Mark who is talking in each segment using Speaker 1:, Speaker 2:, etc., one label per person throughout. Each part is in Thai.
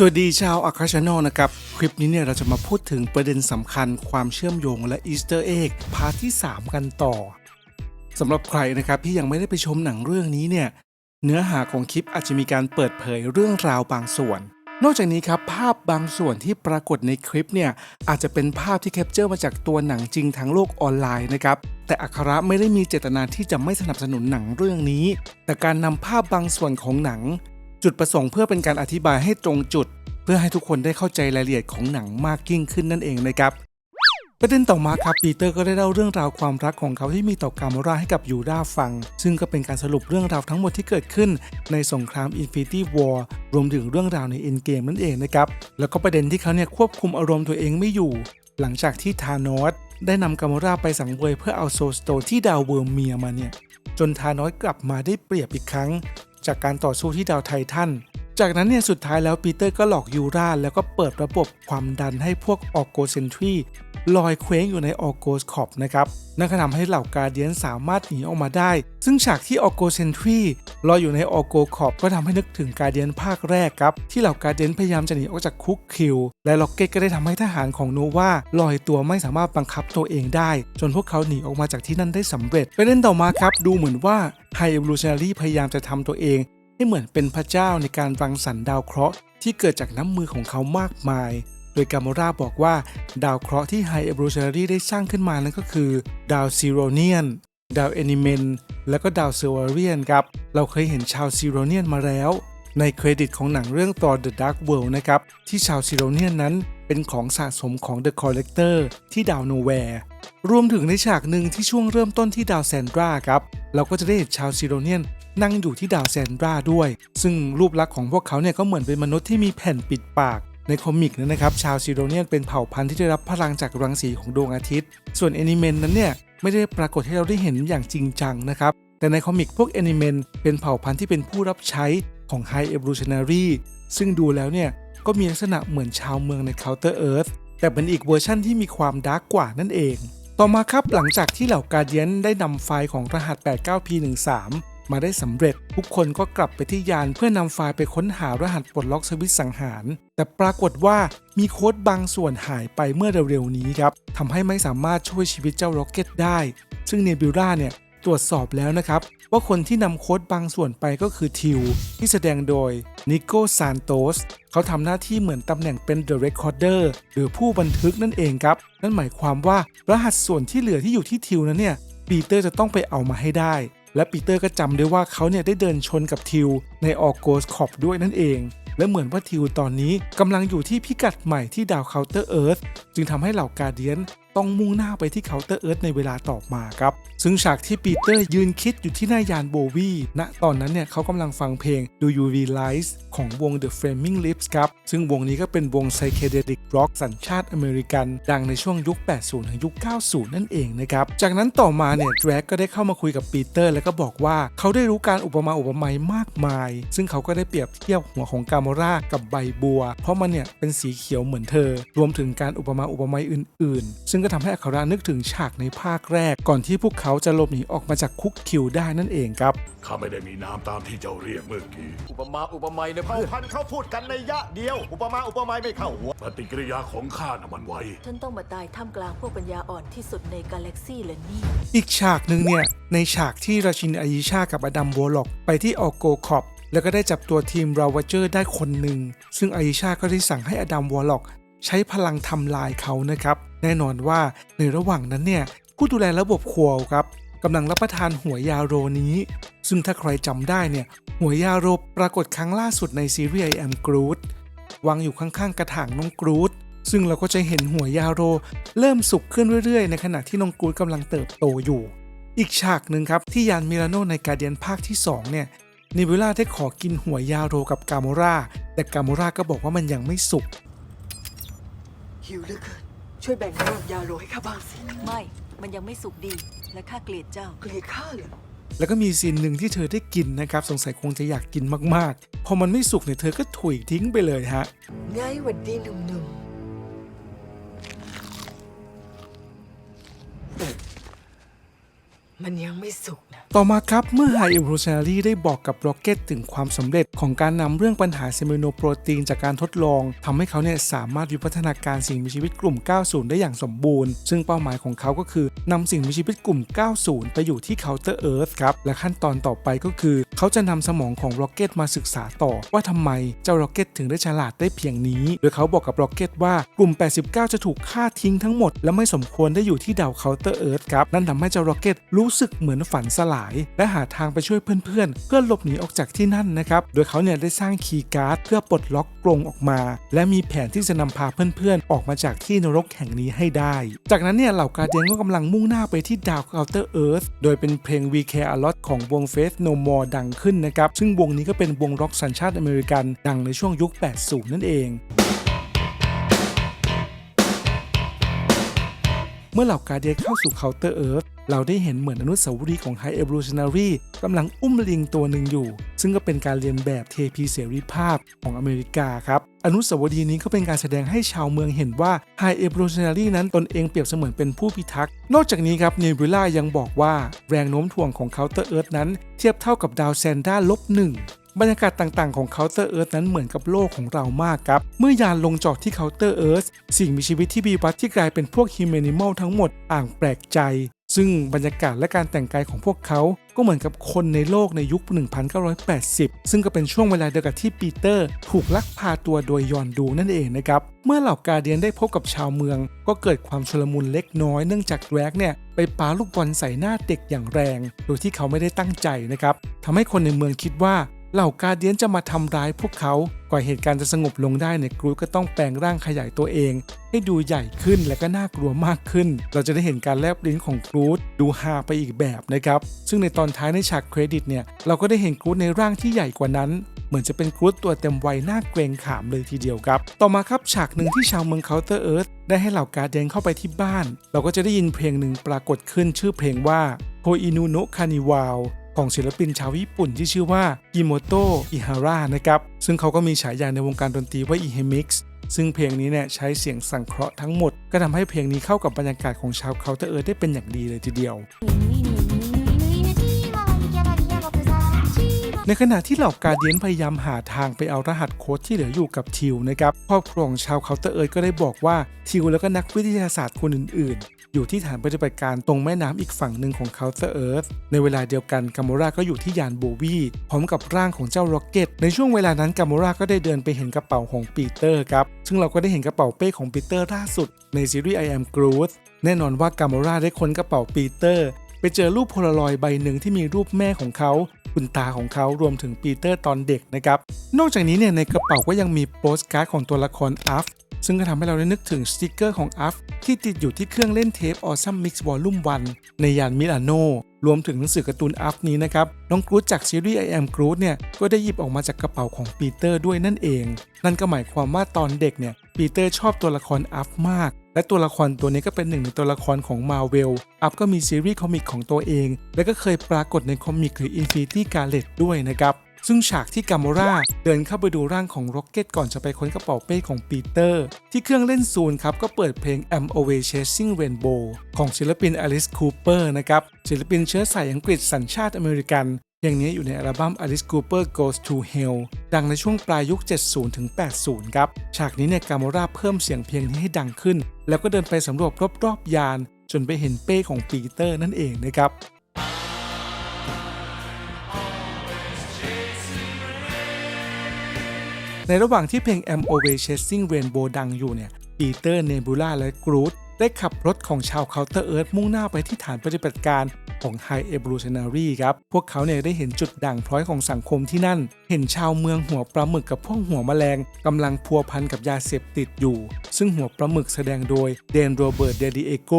Speaker 1: สวัสดีชาวอาคาช n น l นะครับ คลิปนี้เนี่ยเราจะมาพูดถึงประเด็นสำคัญความเชื่อมโยงและอีสเตอร์เอ็กพาร์ทที่ 3 กันต่อสำหรับใครนะครับที่ยังไม่ได้ไปชมหนังเรื่องนี้เนี่ยเนื้อหาของคลิปอาจจะมีการเปิดเผยเรื่องราวบางส่วน นอกจากนี้ครับภาพบางส่วนที่ปรากฏในคลิปเนี่ยอาจจะเป็นภาพที่แคปเจอร์มาจากตัวหนังจริงทางโลกออนไลน์นะครับแต่อัคระไม่ได้มีเจตนาที่จะไม่สนับสนุนหนังเรื่องนี้ แต่การนำภาพบางส่วนของหนัง จุดประสงค์เพื่อเป็นการอธิบายให้ตรงจุด เพื่อให้ทุกคนได้เข้าใจรายละเอียดของหนังมากยิ่งขึ้นนั่นเองนะครับประเด็นต่อมาครับปีเตอร์ก็ได้เล่าเรื่องราวความรักของเขาที่มีต่อกามราให้กับยูราฟัง ซึ่งก็เป็นการสรุปเรื่องราวทั้งหมดที่เกิดขึ้นในสงคราม Infinity War รวมถึงเรื่องราวใน Endgame นั่นเองนะครับ แล้วก็ประเด็นที่เขาเนี่ยควบคุมอารมณ์ตัวเองไม่อยู่ หลังจากที่ธานอสได้นำกามราไปสังเวยเพื่อเอาโซลสโตที่ดาวเวิร์มเมียมาเนี่ยจนธานอสกลับมาได้เปรียบอีกครั้ง จากการต่อสู้ที่ดาวไททัน จากนั้นเนี่ยสุดท้ายแล้วปีเตอร์ก็หลอกยูราแล้วก็เปิดระบบความดันให้พวกออโกเซนทรีลอยเคว้งอยู่ในออโกสคอปนะครับนั่นก็ทำให้เหล่ากาเดียนสามารถหนีออกมาได้ ซึ่งฉากที่ออโกเซนทรีลอยอยู่ในออโกคอปก็ทำให้นึกถึงกาเดียนภาคแรกครับ ที่เหล่ากาเดียนพยายามจะหนีออกจากคุกคิว และล็อกเก็ตก็ได้ทำให้ทหารของโนวาลอยตัวไม่สามารถบังคับตัวเองได้ จนพวกเขาหนีออกมาจากที่นั่นได้สำเร็จประเด็นต่อมาครับ ดูเหมือนว่าไฮเอ v ลูชัน r รีพยายามจะทำตัวเอง ให้เหมือนเป็นพระเจ้าในการรังสรรค์ดาวเคราะห์ที่เกิดจากน้ำมือของเขามากมาย โดยกามราบอกว่าดาวเคราะห์ที่ไฮเอ v ลูชัน r รีได้สร้างขึ้นมานั้นก็คือ ดาวซีโรเนียน ดาวแอนิเมน และก็ดาวเซอร์เรียนครับ เราเคยเห็นชาวซีโรเนียนมาแล้ว ในเครดิตของหนังเรื่อง Thor The Dark World นะครับ ที่ชาวซีโรเนียนนั้นเป็นของสะสมของ The Collector ที่ดาวโนแวร์ รวมถึงในฉากหนึ่งที่ช่วงเริ่มต้นที่ดาวแซนดราครับ เราก็จะได้เห็นชาวซีโรเนียน นั่งอยู่ที่ดาวแซนดราด้วย ซึ่งรูปลักษณ์ของพวกเขาเนี่ยก็เหมือนเป็นมนุษย์ที่มีแผ่นปิดปากในคอมิกนั้นนะครับ ชาวซีโรเนียนเป็นเผ่าพันธุ์ที่ได้รับพลังจากรังสีของดวงอาทิตย์ ส่วนแอนิเมนนั้นเนี่ยไม่ได้ปรากฏให้เราได้เห็นอย่างจริงจังนะครับ แต่ในคอมิกพวกแอนิเมนเป็นเผ่าพันธุ์ที่เป็นผู้รับใช้ของ High Evolutionary ซึ่งดูแล้วเนี่ยก็มีลักษณะเหมือนชาวเมืองใน Counter Earth แต่เป็นอีกเวอร์ชั่นที่มีความดาร์กกว่านั่นเอง ต่อมาครับหลังจากที่เหล่ากาเดียนได้นำไฟล์ของรหัส 89P13 มาได้สำเร็จ ทุกคนก็กลับไปที่ยานเพื่อนำไฟล์ไปค้นหารหัสปลดล็อกสวิตสังหาร แต่ปรากฏว่ามีโค้ดบางส่วนหายไปเมื่อเร็วๆนี้ครับทำให้ไม่สามารถช่วยชีวิตเจ้าร็อกเก็ตได้ ซึ่งเนบิวราเนี่ยตรวจสอบแล้วนะครับ ว่าคนที่นำโค้ดบางส่วนไปก็คือทิว ที่แสดงโดยนิโกซานโตสเขาทำหน้าที่เหมือนตำแหน่งเป็น The Recorder หรือผู้บันทึกนั่นเองครับ นั่นหมายความว่ารหัสส่วนที่เหลือที่อยู่ที่ทิวนั้นเนี่ยปีเตอร์จะต้องไปเอามาให้ได้ และปีเตอร์ก็จำได้ว่าเขาเนี่ยได้เดินชนกับทิวในออโกสคอบด้วยนั่นเอง และเหมือนว่าทิวตอนนี้กำลังอยู่ที่พิกัดใหม่ที่ดาวเคาน์เตอร์เอิร์ธจึงทำให้เหล่ากาเดียนต้องมุ่งหน้าไปที่เคาน์เตอร์เอิร์ธในเวลาต่อมาครับ ซึ่งฉากที่ปีเตอร์ยืนคิดอยู่ที่หน้ายานโบวีณตอนนั้นเนี่ยเขากำลังฟังเพลง Do You Realize ของวง The Flaming Lips ครับ ซึ่งวงนี้ก็เป็นวงไซเคเดลิกร็อกสัญชาติอเมริกัน ดังในช่วงยุค 80 ถึงยุค 90 นั่นเองนะครับ จากนั้นต่อมาเนี่ยแดรกก็ได้เข้ามาคุยกับปีเตอร์ แล้วก็บอกว่าเขาได้รู้การอุปมาอุปไมยมากมาย ซึ่งเขาก็ได้เปรียบเทียบหัวของกามรากับใบบัว เพราะมันเนี่ยเป็นสีเขียวเหมือนเธอ รวมถึงการอุปมาอุปไมยอื่น ๆ ซึ่งก็ทำให้อัครานึกถึงฉากในภาคแรก ก่อนที่พวกเขาจะหลบหนีออกมาจากคุกคิวได้นั่นเองครับ
Speaker 2: ข้าไม่ได้มีนามตามที่เจ้าเรียกเมื่อกี้
Speaker 3: อุปมาอุปไมยนะ
Speaker 4: เผ่า
Speaker 3: เพื่อน
Speaker 4: พันธุ์เขาพูดกันในยะเดียว อุปมาอุปไมยไม่เข้าหัว
Speaker 2: ปฏิกิริยาของข้าน่ะมันไว
Speaker 5: ฉันต้องมาตายท่ามกลางพวกปัญญาอ่อนที่สุดในกาแล็กซี่เลยนี่
Speaker 1: อีกฉากหนึ่งเนี่ย ในฉากที่ราชินอายิชากับอดัมโวล็อกไปที่ออโกคอปแล้วก็ได้จับตัวทีมราวเจอร์ได้คนหนึ่ง ซึ่งอายิชาก็ได้สั่งให้อดัมวอลล็อก ใช้พลังทำลายเขานะครับ แน่นอนว่าในระหว่างนั้นเนี่ยผู้ดูแลระบบครัวครับกำลังรับประทานหัวยาโรนี้ ซึ่งถ้าใครจำได้เนี่ยหัวยาโรปรากฏครั้งล่าสุดในซีรีส์ I Am Groot วางอยู่ข้างๆ กระถางน้องกรูดซึ่งเราก็จะเห็นหัวยาโร เริ่มสุกขึ้นเรื่อยๆ ในขณะที่น้องกรูดกำลังเติบโตอยู่ อีกฉากหนึ่งครับ ที่ยานมิราโนในการเดียนภาคที่ 2 เนี่ยนิเวล่าได้ขอกินหัวยาโรกับกาโมราแต่กาโมราก็บอกว่ามันยังไม่สุก
Speaker 6: หิวเหลือเกินช่วยแบ่งร่างยาโรให้ข้าบ้างสิ
Speaker 5: ไม่ มันยังไม่สุกดี และข้าเกลียดเจ้า
Speaker 6: เกลียดข้าเหรอ
Speaker 1: แล้วก็มีซีนหนึ่งที่เธอได้กินนะครับ สงสัยคงจะอยากกินมากๆ พอมันไม่สุกเนี่ยเธอก็ถุยทิ้งไปเลยฮะ
Speaker 6: ไงหวัดดีหนุ่ม มันยังไม่สุกนะ
Speaker 1: ต่อมาครับ เมื่อ High Evolutionary ได้บอกกับ Rocket ถึงความสำเร็จของการนำเรื่องปัญหาเซมิโนโปรตีนจากการทดลองทำให้เขาเนี่ยสามารถวิวัฒนาการสิ่งมีชีวิตกลุ่ม 90 ได้อย่างสมบูรณ์ ซึ่งเป้าหมายของเขาก็คือนำสิ่งมีชีวิตกลุ่ม 90 ไปอยู่ที่ Counter Earth ครับ และขั้นตอนต่อไปก็คือ เขาจะนำสมองของ Rocket มาศึกษาต่อ ว่าทำไมเจ้า Rocket ถึงได้ฉลาดได้เพียงนี้ โดยเขาบอกกับ Rocket ว่ากลุ่ม 89 จะถูกฆ่าทิ้งทั้งหมด และไม่สมควรได้อยู่ที่ดาว Counter Earth ครับนั่นทำให้เจ้า Rocket รูู้้สึกเหมือนฝันสลาย และหาทางไปช่วยเพื่อนๆ เพื่อหลบหนีออกจากที่นั่นนะครับ โดยเขาเนี่ยได้สร้างคีย์การ์ดเพื่อปลดล็อกกรงออกมา และมีแผนที่จะนำพาเพื่อนๆ ออกมาจากที่นรกแห่งนี้ให้ได้ จากนั้นเนี่ยเหล่ากาเดียนก็กำลังมุ่งหน้าไปที่ดาว Outer Earth โดยเป็นเพลง We Care A Lot ของวง Faith No More ดังขึ้นนะครับ ซึ่งวงนี้ก็เป็นวงร็อกสัญชาติอเมริกัน ดังในช่วงยุค 80 นั่นเอง มื่อเหล่าการเดียเข้าสู่ Counter Earth เราได้เห็นเหมือนอนุสาวรีย์ของ High Evolutionary กำลังอุ้มลิงตัวหนึ่งอยู่ ซึ่งก็เป็นการเรียนแบบเทพีเสรีภาพของอเมริกาครับอนุสาวรีย์นี้ก็เป็นการแสดงให้ชาวเมืองเห็นว่า High Evolutionary นั้นตนเองเปรียบเสมือนเป็นผู้พิทักษ์นอกจากนี้ครับเนบิล่ายังบอกว่าแรงโน้มถ่วงของ Counter Earth นั้น เทียบเท่ากับดาวแซนด้าลบหนึ่งบรรยากาศต่างๆ ของ Counter Earth นั้นเหมือนกับโลกของเรามากครับ เมื่อยานลงจอดที่ Counter Earth สิ่งมีชีวิตที่บีวัดที่กลายเป็นพวก Humanimal ทั้งหมดอ่างแปลกใจ ซึ่งบรรยากาศและการแต่งกายของพวกเขา ก็เหมือนกับคนในโลกในยุค 1980 ซึ่งก็เป็นช่วงเวลาเดียวกับที่ปีเตอร์ ถูกลักพาตัวโดยยอนดูนั่นเองนะครับ เมื่อเหล่ากาเดียนได้พบกับชาวเมือง ก็เกิดความชลมุนเล็กน้อยเนื่องจากแร็กเนี่ยไปปาลูกบอลใส่หน้าเด็กอย่างแรง โดยที่เขาไม่ได้ตั้งใจนะครับทำให้คนในเมืองคิดว่า เหล่ากาเดียนจะมาทำร้ายพวกเขากว่าเหตุการณ์จะสงบลงได้เนี่ยกรูก็ต้องแปลงร่างขยายตัวเอง ให้ดูใหญ่ขึ้นและก็น่ากลัวมากขึ้น เราจะได้เห็นการแลบลิ้นของกรูดดูฮาไปอีกแบบนะครับ ซึ่งในตอนท้ายในฉากเครดิตเนี่ยเราก็ได้เห็นกรูดในร่างที่ใหญ่กว่านั้นเหมือนจะเป็นกรูดตัวเต็มวัยน่าเกรงขามเลยทีเดียวครับ ต่อมาครับฉากหนึ่งที่ชาวเมืองเคาน์เตอร์เอิร์ธได้ให้เหล่ากาเดียนเข้าไปที่บ้าน เราก็จะได้ยินเพลงหนึ่งปรากฏขึ้นชื่อเพลงว่าโ o อินุโนคานิวาว ของศิลปินชาวญี่ปุ่นที่ชื่อว่ากิโมโตะอิฮาระนะครับซึ่งเขาก็มีฉายาในวงการดนตรีว่าอิเฮมิกซ์ซึ่งเพลงนี้เนี่ยใช้เสียงสังเคราะห์ทั้งหมด ก็ทำให้เพลงนี้เข้ากับบรรยากาศของชาวเคาน์เตอร์เอิร์ธได้เป็นอย่างดีเลยทีเดียว ในขณะที่เหล่ากาเดียนพยายามหาทางไปเอารหัสโค้ดที่เหลืออยู่กับทิวนะครับครอบครองชาวเคาน์เตอร์เอิร์ก็ได้บอกว่าทิวแล้วก็นักวิทยาศาสตร์คนอื่นๆ อยู่ที่ฐานปฏิบัติการตรงแม่น้ำอีกฝั่งหนึ่งของเคาน์เตอร์เอิร์ธในเวลาเดียวกันกามโมราก็อยู่ที่ยานโบวีพร้อมกับร่างของเจ้าร็อกเก็ตในช่วงเวลานั้นกามโมราก็ได้เดินไปเห็นกระเป๋าของปีเตอร์ครับซึ่งเราก็ได้เห็นกระเป๋าเป้ของปีเตอร์ล่าสุดในซีรีส์ I Am Groot แน่นอนว่ากามโมราได้ค้นกระเป๋าปีเตอร์ ไปเจอรูปโพลารอยใบหนึ่งที่มีรูปแม่ของเขาคุณตาของเขารวมถึงปีเตอร์ตอนเด็กนะครับ นอกจากนี้เนี่ยในกระเป๋าก็ยังมีโปสการ์ดของตัวละครอัฟซึ่งก็ทำให้เราได้นึกถึงสติกเกอร์ของอัฟที่ติดอยู่ที่เครื่องเล่นเทป Awesome Mix Volume 1ในยานมิลานโนรวมถึงหนังสือการ์ตูนอัฟนี้นะครับ น้องกรูดจากซีรีส์ I Am Groot เนี่ยก็ได้หยิบออกมาจากกระเป๋าของปีเตอร์ด้วยนั่นเอง นั่นก็หมายความว่าตอนเด็กเนี่ยปีเตอร์ชอบตัวละครอัฟมาก และตัวละครตัวนี้ก็เป็นหนึ่งในตัวละครของมาเวลอัพก็มีซีรีส์คอมิกของตัวเอง และก็เคยปรากฏในคอมิกหรือ Infinity Gauntlet ด้วยนะครับซึ่งฉากที่กามราเดินเข้าไปดูร่างของร็อกเก็ตก่อนจะไปค้นกระเป๋าเป้ของปีเตอร์ ที่เครื่องเล่นซูนครับ ก็เปิดเพลง Am Away Chasing Rainbow ของศิลปิน Alice Cooper นะครับ ศิลปินเชื้อสายอังกฤษสัญชาติอเมริกัน เพลงนี้อยู่ในอัลบั้ม Alice Cooper Goes to Hell ดังในช่วงปลายยุค 70ถึง80 ครับ ฉากนี้เนี่ยกามโมราเพิ่มเสียงเพลงนี้ให้ดังขึ้น แล้วก็เดินไปสำรวจรอบๆยาน จนไปเห็นเป้ของปีเตอร์นั่นเองนะครับในระหว่างที่เพลง Am Always Chasing Rainbow ดังอยู่เนี่ยปีเตอร์เนบูล่าและกรูดได้ขับรถของชาวเคาน์เตอร์เอิร์ธมุ่งหน้าไปที่ฐานปฏิบัติการของ High Evolutionary ครับ พวกเขาเนี่ยได้เห็นจุดด่างพร้อยของสังคมที่นั่น เห็นชาวเมืองหัวปลาหมึกกับพวกหัวแมลงกำลังพัวพันกับยาเสพติดอยู่ ซึ่งหัวปลาหมึกแสดงโดยเดนโรเบิร์ตเดดิเอโก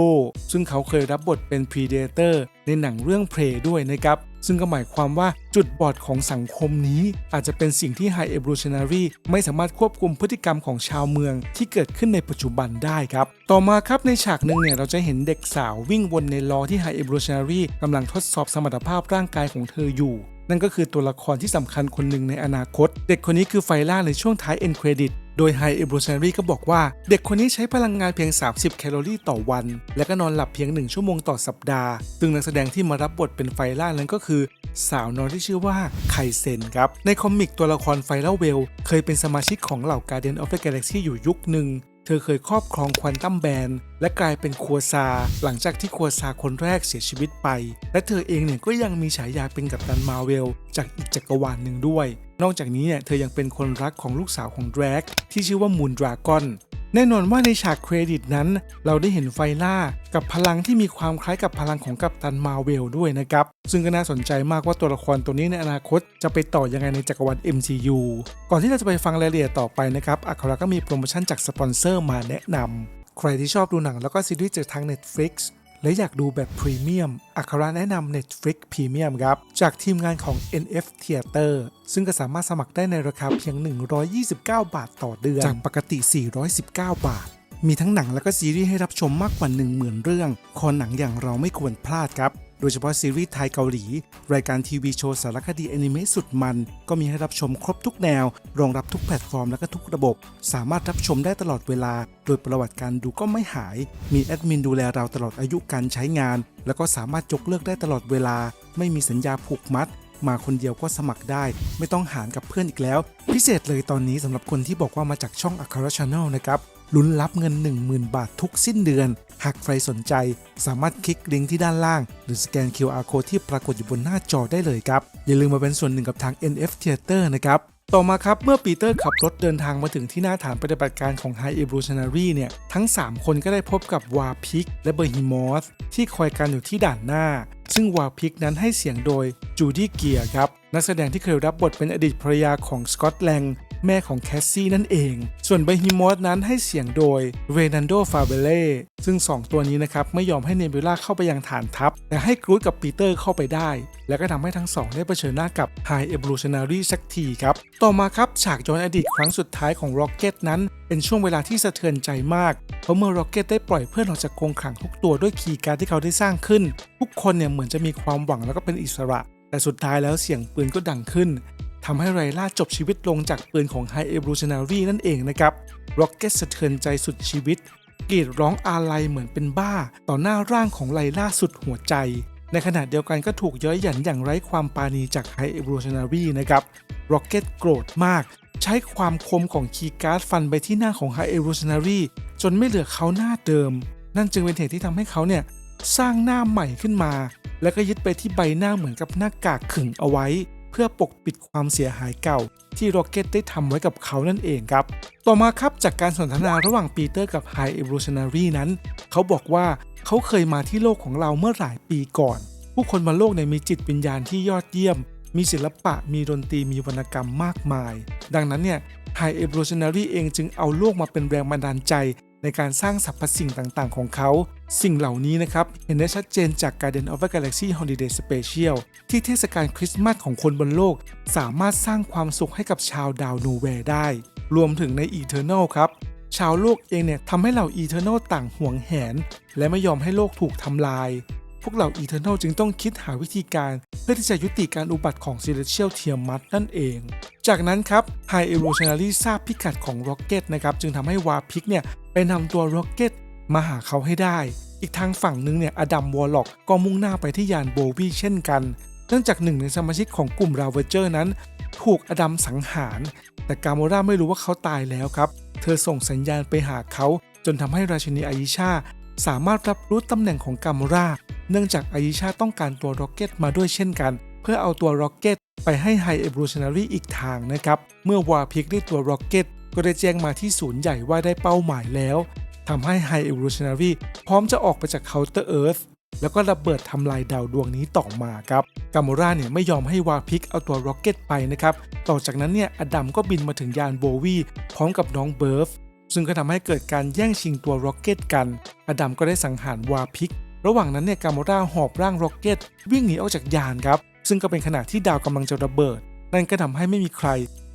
Speaker 1: ซึ่งเขาเคยรับบทเป็น Predator ในหนังเรื่อง Prey ด้วยนะครับ ซึ่งก็หมายความว่าจุดบอดของสังคมนี้ อาจจะเป็นสิ่งที่ High Evolutionary ไม่สามารถควบคุมพฤติกรรมของชาวเมืองที่เกิดขึ้นในปัจจุบันได้ครับ ต่อมาครับในฉากหนึ่งเนี่ยเราจะเห็นเด็กสาววิ่งวนในล้อที่ High Evolutionary กำลังทดสอบสมรรถภาพร่างกายของเธออยู่ นั่นก็คือตัวละครที่สำคัญคนหนึ่งในอนาคต เด็กคนนี้คือไฟล่าในช่วงท้ายเอ็นเครดิตโดย High Evolutionary ก็บอกว่า เด็กคนนี้ใช้พลังงานเพียง 30 แคลอรี่ต่อวัน และก็นอนหลับเพียง 1 ชั่วโมงต่อสัปดาห์ ซึ่งนักแสดงที่มารับบทเป็นไฟล่านั้นก็คือ สาวน้อยที่ชื่อว่าไคเซนครับ ในคอมิกตัวละครไฟล่าเวล เคยเป็นสมาชิกของเหล่า Guardian of the Galaxy อยู่ยุคหนึ่ง เธอเคยครอบครองควอนตัมแบนและกลายเป็นครัวซา หลังจากที่ครัวซาคนแรกเสียชีวิตไป และเธอเองเนี่ยก็ยังมีฉายาเป็นกัปตันมาเวลจากอีกจักรวาลหนึ่งด้วย นอกจากนี้เนี่ยเธอยังเป็นคนรักของลูกสาวของแดรกที่ชื่อว่ามูนดราก้อน แน่นอนว่าในฉากเครดิตนั้น เราได้เห็นไฟล่ากับพลังที่มีความคล้ายกับพลังของกัปตันมาเวลด้วยนะครับ ซึ่งก็น่าสนใจมากว่าตัวละครตัวนี้ในอนาคตจะไปต่อยังไงในจักรวาล MCU ก่อนที่เราจะไปฟังรายละเอียดต่อไปนะครับอัคราก็มีโปรโมชั่นจากสปอนเซอร์มาแนะนำใครที่ชอบดูหนังแล้วก็ซีรีส์จากทาง Netflix และอยากดูแบบพรีเมียม อัคราแนะนำ Netflix Premium ครับ จากทีมงานของ NF Theater ซึ่งก็สามารถสมัครได้ในราคาเพียง 129 บาทต่อเดือน จากปกติ 419 บาท มีทั้งหนังและก็ซีรีส์ให้รับชมมากกว่า 10,000 เรื่อง คอหนังอย่างเราไม่ควรพลาดครับ โดยเฉพาะซีรีส์ไทยเกาหลี รายการทีวีโชว์สารคดีแอนิเมะสุดมัน ก็มีให้รับชมครบทุกแนว รองรับทุกแพลตฟอร์มและก็ทุกระบบ สามารถรับชมได้ตลอดเวลา โดยประวัติการดูก็ไม่หาย มีแอดมินดูแลเราตลอดอายุการใช้งาน แล้วก็สามารถยกเลิกได้ตลอดเวลา ไม่มีสัญญาผูกมัด มาคนเดียวก็สมัครได้ ไม่ต้องหารกับเพื่อนอีกแล้ว พิเศษเลยตอนนี้สำหรับคนที่บอกว่ามาจากช่อง a c a r a Channel นะครับลุ้นรับเงิน 10,000 บาททุกสิ้นเดือน หากใครสนใจ สามารถคลิกลิงก์ที่ด้านล่าง หรือสแกน QR Code ที่ปรากฏอยู่บนหน้าจอได้เลยครับ อย่าลืมมาเป็นส่วนหนึ่งกับทาง NF Theater นะครับต่อมาครับ เมื่อปีเตอร์ขับรถเดินทางมาถึงที่หน้าฐานปฏิบัติการของ High Evolutionary เนี่ย ทั้ง 3 คนก็ได้พบกับวาพิกและเบอร์ฮิมอสที่คอยกันอยู่ที่ด่านหน้า ซึ่งวาพิกนั้นให้เสียงโดยจูดี้เกียร์ครับ นักแสดงที่เคยรับบทเป็นอดีตภรรยาของสกอตแลง แม่ของแคสซี่นั่นเอง ส่วนเบฮิมอสนั้นให้เสียงโดยเรนันโดฟาเบเล่ซึ่ง 2 ตัวนี้นะครับไม่ยอมให้เนบิวล่าเข้าไปยังฐานทัพ แต่ให้กรูดกับปีเตอร์เข้าไปได้ แล้วก็ทำให้ทั้งสองได้เผชิญหน้ากับ High Evolutionary สักทีครับ ต่อมาครับฉากย้อนอดีตครั้งสุดท้ายของ Rocket นั้นเป็นช่วงเวลาที่สะเทือนใจมาก เพราะเมื่อ Rocket ได้ปล่อยเพื่อนออกจากกรงขังทุกตัวด้วยคีย์การ์ดที่เขาได้สร้างขึ้น ทุกคนเนี่ยเหมือนจะมีความหวังแล้วก็เป็นอิสระ แต่สุดท้ายแล้วเสียงปืนก็ดังขึ้น ทำให้ไรล่าจบชีวิตลงจากปืนของ High Evolutionary นั่นเองนะครับ Rocket สะเทือนใจสุดชีวิตกรีดร้องอาลัยเหมือนเป็นบ้า ต่อหน้าร่างของไลล่าสุดหัวใจ ในขณะเดียวกันก็ถูกย้อยหยันอย่างไร้ความปราณีจาก High Evolutionary นะครับ Rocket โกรธมาก ใช้ความคมของคีย์การ์ดฟันไปที่หน้าของ High Evolutionary จนไม่เหลือเขาหน้าเดิม นั่นจึงเป็นเหตุที่ทำให้เขาเนี่ยสร้างหน้าใหม่ขึ้นมา แล้วก็ยึดไปที่ใบหน้าเหมือนกับหน้ากากขึงเอาไว้ เพื่อปกปิดความเสียหายเก่า ที่โรเกตได้ทำไว้กับเขานั่นเองครับ ต่อมาครับจากการสนทนาระหว่างปีเตอร์กับ High Evolutionary นั้น เขาบอกว่าเขาเคยมาที่โลกของเราเมื่อหลายปีก่อน ผู้คนบนโลกเนี่ยมีจิตวิญญาณที่ยอดเยี่ยม มีศิลปะ มีดนตรี มีวรรณกรรมมากมาย ดังนั้นเนี่ย High Evolutionary เองจึงเอาโลกมาเป็นแรงบันดาลใจ ในการสร้างสรรพสิ่งต่างๆ ของเขา สิ่งเหล่านี้นะครับ เห็นได้ชัดเจนจาก Garden of the Galaxy Holiday Special ที่เทศกาลคริสต์มาสของคนบนโลก สามารถสร้างความสุขให้กับชาวดาวโนแวร์ได้ รวมถึงใน Eternal ครับ ชาวโลกเองเนี่ยทำให้เหล่า Eternal ต่างห่วงแหน และไม่ยอมให้โลกถูกทำลาย พวกเหล่า Eternal จึงต้องคิดหาวิธีการ เพื่อที่จะยุติการอุบัติของ Celestial Tiamat นั่นเองจากนั้นครับ High Evolutionary ทราบพิกัดของ Rocket นะครับจึงทำให้วาพิกเนี่ยไปนำตัว Rocket มาหาเขาให้ได้ อีกทางฝั่งหนึงเนี่ยอดัมวอลล็อกก็มุ่งหน้าไปที่ยานโบวีเช่นกันเนื่องจากหนึ่งในสมาชิกของกลุ่มราเวเจอร์นั้น ถูกอดัมสังหาร แต่กาโมราไม่รู้ว่าเขาตายแล้วครับ เธอส่งสัญญาณไปหาเขา จนทำให้ราชินีอายิชาสามารถรับรู้ตำแหน่งของกาโมรา เนื่องจากอายิชาต้องการตัวร็อกเก็ตมาด้วยเช่นกัน เพื่อเอาตัวร็อกเก็ตไปให้ไฮเอ v o l u t i o n a r y อีกทางนะครับ เมื่อวาพิกได้ตัวร็อกเก็ตก็ได้แจ้งมาที่ศูนย์ใหญ่ว่าได้เป้าหมายแล้ว ทำให้ไฮเอ v o l u t i o n a r y พร้อมจะออกไปจากเคาน์เตอร์เอิร์ธแล้วก็ระเบิดทำลายดาวดวงนี้ต่อมาครับกามราเนี่ยไม่ยอมให้วาพิกเอาตัวร็อกเก็ตไปนะครับ ต่อจากนั้นเนี่ยอดัมก็บินมาถึงยานโบวีพร้อมกับน้องเบิร์ฟซึ่งก็ทำให้เกิดการแย่งชิงตัวร็อกเก็ตกัน อดัมก็ได้สังหารวาพิก ระหว่างนั้นเนี่ยกามราหอบร่างร็อกเก็ต วิ่งหนีออกจากยานครับ ซึ่งก็เป็นขณะที่ดาวกำลังจะระเบิด นั่นก็ทำให้ไม่มีใคร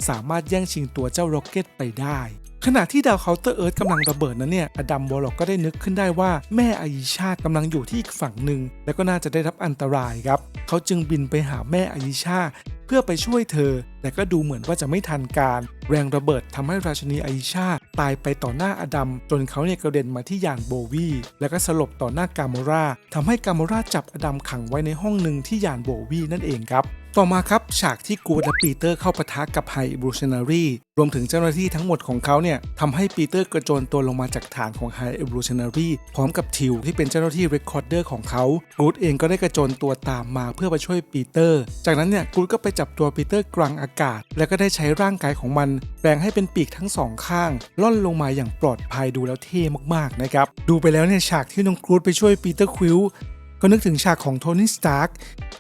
Speaker 1: สามารถแย่งชิงตัวเจ้าร็อกเก็ตไปได้ ขณะที่ดาวเคาน์เตอร์เอิร์ธกำลังระเบิดนั้นเนี่ยอดัมวอลล็อกก็ได้นึกขึ้นได้ว่าแม่อายิชาตกำลังอยู่ที่อีกฝั่งหนึ่ง และก็น่าจะได้รับอันตรายครับ เขาจึงบินไปหาแม่อายิชาเพื่อไปช่วยเธอ แต่ก็ดูเหมือนว่าจะไม่ทันการ แรงระเบิดทำให้ราชนีไอชาตายไปต่อหน้าอดัม จนเขาเนี่ยกระเด็นมาที่ยานโบวีแล้วก็สลบต่อหน้ากามอราทำให้กามอราจับอดัมขังไว้ในห้องหนึ่งที่ยานโบวีนั่นเองครับ ต่อมาครับ ฉากที่กูดและปีเตอร์เข้าปะทะกับไฮบรูชนารีรวมถึงเจ้าหน้าที่ทั้งหมดของเขาเนี่ยทำให้ปีเตอร์กระโจนตัวลงมาจากฐานของไฮบรูชนารีพร้อมกับทิวที่เป็นเจ้าหน้าที่เรคคอร์เดอร์ของเขากูดเองก็ได้กระโจนตัวตามมาเพื่อไปช่วยปีเตอร์ จากนั้นเนี่ยกูดก็ไปจับตัวปีเตอร์กลางอากาศ แล้วก็ได้ใช้ร่างกายของมันแปลงให้เป็นปีกทั้งสองข้าง ล่อนลงมาอย่างปลอดภัยดูแล้วเท่มากๆนะครับดูไปแล้วเนี่ยฉากที่น้องกรูดไปช่วยปีเตอร์ควิล ก็นึกถึงฉากของโทนี่สตาร์ก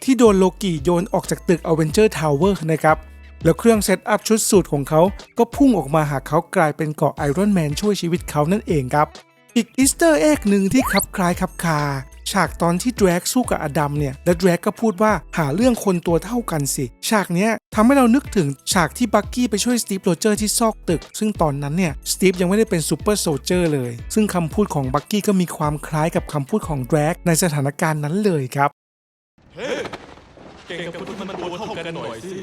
Speaker 1: ที่โดนโลกิโยนออกจากตึกอเวนเจอร์ทาวเวอร์นะครับ แล้วเครื่องเซตอัพชุดสูตรของเขา ก็พุ่งออกมาหาเขากลายเป็นเกาะไอรอนแมนช่วยชีวิตเขานั่นเองครับ อีกอีสเตอร์เอ็กหนึ่งที่คลับคล้ายคลับคา ฉากตอนที่แดรกสู้กับอดัมเนี่ยและแดรกก็พูดว่าหาเรื่องคนตัวเท่ากันสิ ฉากเนี้ยทำให้เรานึกถึงฉากที่บักกี้ไปช่วยสตีฟโรเจอร์ที่ซอกตึก ซึ่งตอนนั้นเนี่ยสตีฟยังไม่ได้เป็นซูเปอร์โซลเจอร์เลย ซึ่งคำพูดของบักกี้ก็มีความคล้ายกับคำพูดของแดรกในสถานการณ์นั้นเลยครับ
Speaker 3: เก่งกับคนที่มันตัวเท่ากันหน่อยสิ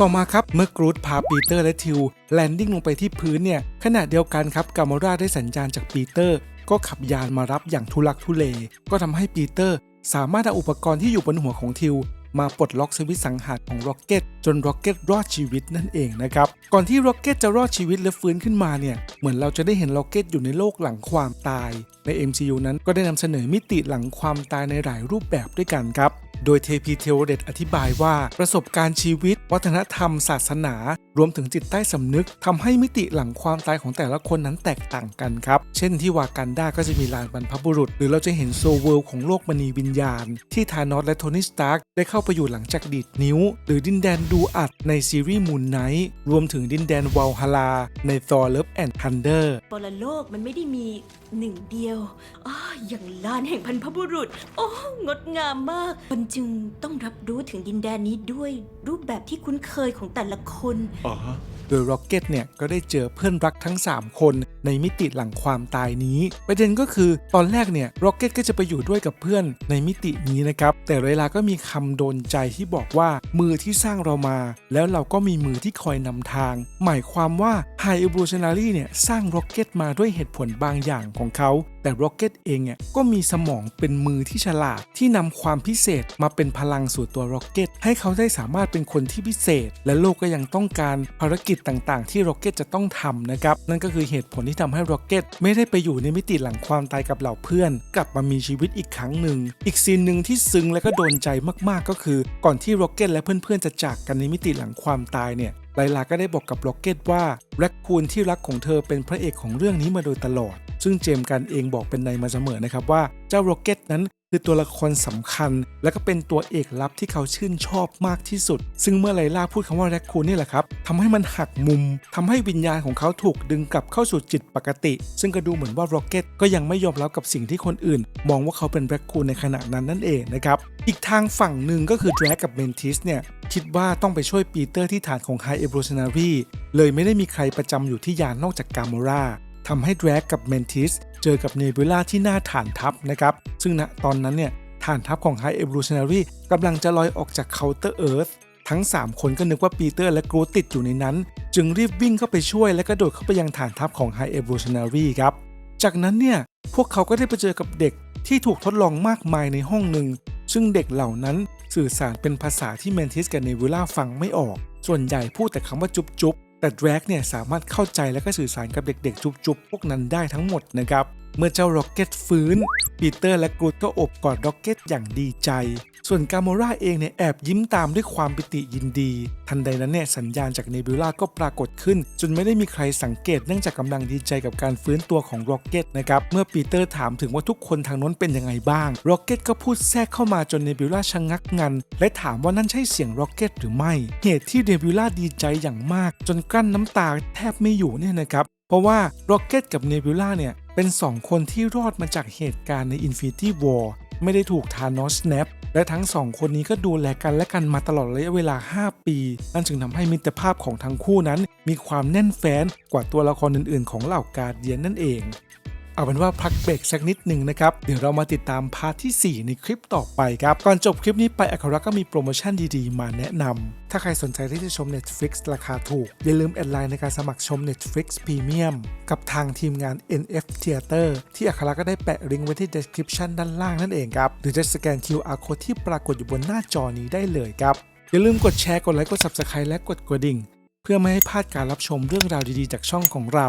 Speaker 1: ต่อมาครับเมื่อกรูดพาปีเตอร์และทิวแลนดิ้งลงไปที่พื้นเนี่ยขณะเดียวกันครับกามอราได้สัญญาณจากปีเตอร์ ก็ขับยานมารับอย่างทุลักทุเล ก็ทำให้ปีเตอร์สามารถเอาอุปกรณ์ที่อยู่บนหัวของทิว มาปลดล็อกสวิตสังหารของร็อกเก็ตจนร็อกเก็ตรอดชีวิตนั่นเองนะครับ ก่อนที่ร็อกเก็ตจะรอดชีวิตและฟื้นขึ้นมาเนี่ย เหมือนเราจะได้เห็นร็อกเก็ตอยู่ในโลกหลังความตาย ใน MCU นั้นก็ได้นำเสนอมิติหลังความตายในหลายรูปแบบด้วยกันครับ โดยเทพีเทโอเดตอธิบายว่าประสบการณ์ชีวิต วัฒนธรรม ศาสนา รวมถึงจิตใต้สำนึกทำให้มิติหลังความตายของแต่ละคนนั้นแตกต่างกันครับ เช่นที่วากันดาก็จะมีลานบรรพบุรุษ หรือเราจะเห็นโซเวิลของโลกมณีวิญญาณ ที่ธานอสและโทนี่สตาร์กได้เข้าไปอยู่หลังจากดีดนิ้ว หรือดินแดนดูอัดในซีรีส์มูนไนท์รวมถึงดินแดนวาลฮาลาใน Thor Love and Thunder
Speaker 5: ปรโลกมันไม่ได้มีหนึ่งเดียวอออย่างลานแห่งพันพบุรุษ โอ้งดงามมากมันจึงต้องรับรู้ถึงดินแดนนี้ด้วยรูปแบบที่คุ้นเคยของแต่ละคน
Speaker 1: โดยร็อกเก็ตเนี่ยก็ได้เจอเพื่อนรักทั้ง 3 คนในมิติหลังความตายนี้ ประเด็นก็คือตอนแรกเนี่ยร็อกเก็ตก็จะไปอยู่ด้วยกับเพื่อนในมิตินี้นะครับ แต่เวลาก็มีคำโดนใจที่บอกว่ามือที่สร้างเรามา แล้วเราก็มีมือที่คอยนำทาง หมายความว่า ไฮเอ o ูชันนารีเนี่ยสร้างร็อกเก็ตมาด้วยเหตุผลบางอย่างของเขา แต่ร็อกเก็ตเองเนี่ยก็มีสมองเป็นมือที่ฉลาด ที่นำความพิเศษมาเป็นพลังสู่ตัวร็อกเก็ตให้เขาได้สามารถเป็นคนที่พิเศษ และโลกก็ยังต้องการภารกิจต่างๆ ที่ร็อกเก็ตจะต้องทำนะครับ นั่นก็คือเหตุผลที่ทำให้ร็อกเก็ตไม่ได้ไปอยู่ในมิติหลังความตายกับเหล่าเพื่อน กลับมามีชีวิตอีกครั้งหนึ่งอีกซีนหนึ่งที่ซึ้งและก็โดนใจมากๆก็คือ ก่อนที่ร็อกเก็ตและเพื่อนๆจะจากกันในมิติหลังความตายเนี่ย ไลลาก็ได้บอกกับร็อกเก็ตว่าแร็คคูนที่รักของเธอเป็นพระเอกของเรื่องนี้มาโดยตลอด ซึ่งเจมส์กันเองบอกเป็นในมาเสมอนะครับว่าเจ้าร็อกเก็ตนั้น คือตัวละครสำคัญ และก็เป็นตัวเอกลับที่เขาชื่นชอบมากที่สุด ซึ่งเมื่อไลล่าพูดคำว่าแร็คคูนนี่แหละครับทำให้มันหักมุมทำให้วิญญาณของเขาถูกดึงกลับเข้าสู่จิตปกติ ซึ่งก็ดูเหมือนว่าโรเก็ตก็ยังไม่ยอมรับกับสิ่งที่คนอื่น มองว่าเขาเป็นแร็คคูนในขณะนั้นนั่นเองนะครับอีกทางฝั่งหนึ่งก็คือแดรกกับเมนทิสเนี่ยคิดว่าต้องไปช่วยปีเตอร์ที่ฐานของไฮเอ o ูชันนารีเลยไม่ได้มีใครประจำอยู่ที่ยานนอกจากกามอราทำให้แดรกกับเมนทิส เจอกับเนบิล่าที่หน้าฐานทัพนะครับซึ่งณตอนนั้นเนี่ยฐานทัพของ High Evolutionary กำลังจะลอยออกจากเคาน์เตอร์เอิร์ธทั้ง 3 คนก็นึกว่าปีเตอร์และกรูตติดอยู่ในนั้น จึงรีบวิ่งเข้าไปช่วยและกระโดดเข้าไปยังฐานทัพของ High Evolutionary ครับ จากนั้นเนี่ย พวกเขาก็ได้ไปเจอกับเด็กที่ถูกทดลองมากมายในห้องหนึ่ง ซึ่งเด็กเหล่านั้นสื่อสารเป็นภาษาที่เมนทิสกับเนวิล่าฟังไม่ออก ส่วนใหญ่พูดแต่คำว่าจุ๊บจุ๊บ แต่แดรกเนี่ยสามารถเข้าใจและก็สื่อสารกับเด็กๆ จุ๊บๆ พวกนั้นได้ทั้งหมดนะครับ เมื่อเจ้าร็อกเก็ตฟื้น ปีเตอร์และกรูดก็อบกอดร็อกเก็ตอย่างดีใจ ส่วนกาโมราเองเนี่ยแอบยิ้มตามด้วยความปิติยินดี ทันใดนั้นเนี่ยสัญญาณจากเนบิวล่าก็ปรากฏขึ้น จนไม่ได้มีใครสังเกตเนื่องจากกำลังดีใจกับการฟื้นตัวของร็อกเก็ตนะครับ เมื่อปีเตอร์ถามถึงว่าทุกคนทางน้นเป็นยังไงบ้าง ร็อกเก็ตก็พูดแทรกเข้ามาจนเนบิวล่าชะงักงัน และถามว่านั่นใช่เสียงร็อกเก็ตหรือไม่ เหตุที่เนบิวล่าดีใจอย่างมาก จนกลั้นน้ำตาแทบไม่อยู่เนี่ยนะครับเพราะว่าโรเก็ตกับเนบิวล่าเนี่ย เป็น 2 คนที่รอดมาจากเหตุการณ์ใน Infinity War ไม่ได้ถูกทานอสแนปและทั้งสองคนนี้ก็ดูแลกันและกันมาตลอดระยะเวลา 5 ปี นั่นจึงทำให้มิตรภาพของทั้งคู่นั้น มีความแน่นแฟ้นกว่าตัวละครอื่นๆ ของเหล่ากาเดียนนั่นเอง เอาเป็นว่าพักเบรกสักนิดหนึ่งนะครับ เดี๋ยวเรามาติดตามพาร์ทที่ 4 ในคลิปต่อไปครับ ก่อนจบคลิปนี้ไปอัคราก็มีโปรโมชั่นดีๆ มาแนะนำถ้าใครสนใจที่จะชม Netflix ราคาถูก อย่าลืมแอดไลน์ในการสมัครชม Netflix Premium กับทางทีมงาน NF Theater ที่อัคราก็ได้แปะลิงก์ไว้ที่ description ด้านล่างนั่นเองครับ หรือจะสแกน QR code ที่ปรากฏอยู่บนหน้าจอนี้ได้เลยครับ อย่าลืมกดแชร์ กดไลค์ กด Subscribe และกดกระดิ่ง เพื่อไม่ให้พลาดการรับชมเรื่องราวดีๆ จากช่องของเรา